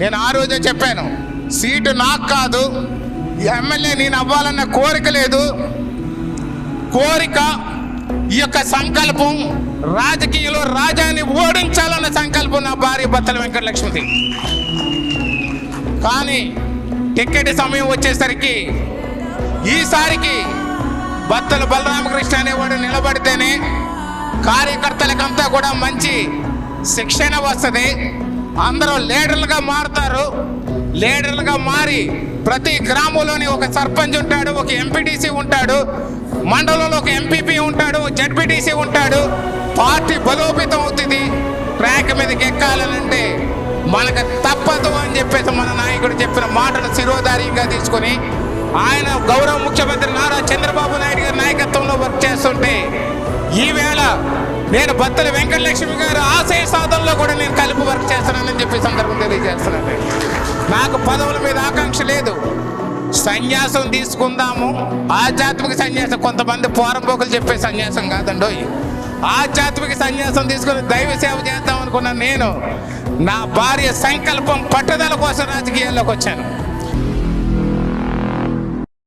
నేను ఆ రోజే చెప్పాను సీటు నాకు కాదు ఎమ్మెల్యే నేను అవ్వాలన్న కోరిక లేదు. కోరిక ఈ యొక్క సంకల్పం రాజకీయంలో రాజాన్ని ఓడించాలన్న సంకల్పం నా భార్య బత్తల వెంకటలక్ష్మిది. కానీ టికెట్ సమయం వచ్చేసరికి ఈసారికి భర్తలు బలరామకృష్ణ అనేవాడు నిలబడితేనే కార్యకర్తలకంతా కూడా మంచి శిక్షణ వస్తుంది. అందరూ లీడర్లుగా మారుతారు. లీడర్లుగా మారి ప్రతి గ్రామంలోని ఒక సర్పంచ్ ఉంటాడు ఒక ఎంపీటీసీ ఉంటాడు మండలంలో ఒక ఎంపీపీ ఉంటాడు జడ్పీటీసీ ఉంటాడు. పార్టీ బలోపేతం అవుతుంది. ట్రాక్ మీదకి ఎక్కాలనంటే మనకు తప్పదు అని చెప్పేసి మన నాయకుడు చెప్పిన మాటను శిరోధార్యంగా తీసుకొని ఆయన గౌరవ ముఖ్యమంత్రి నారా చంద్రబాబు నాయుడు గారి నాయకత్వంలో వర్క్ చేస్తుంటే ఈవేళ నేను బత్తల వెంకటలక్ష్మి గారు ఆశయ సాధనలో కూడా నేను కలిపి వర్క్ చేస్తున్నానని చెప్పి సందర్భం తెలియజేస్తున్నాను. నాకు పదవుల మీద ఆకాంక్ష లేదు. సన్యాసం తీసుకుందాము. ఆధ్యాత్మిక సన్యాసం కొంతమంది పోరంపోకులు చెప్పే సన్యాసం కాదండో ఆధ్యాత్మిక సన్యాసం తీసుకుని దైవ సేవ చేద్దాం అనుకున్న నేను నా భార్య సంకల్పం పట్టుదల కోసం రాజకీయాల్లోకి వచ్చాను.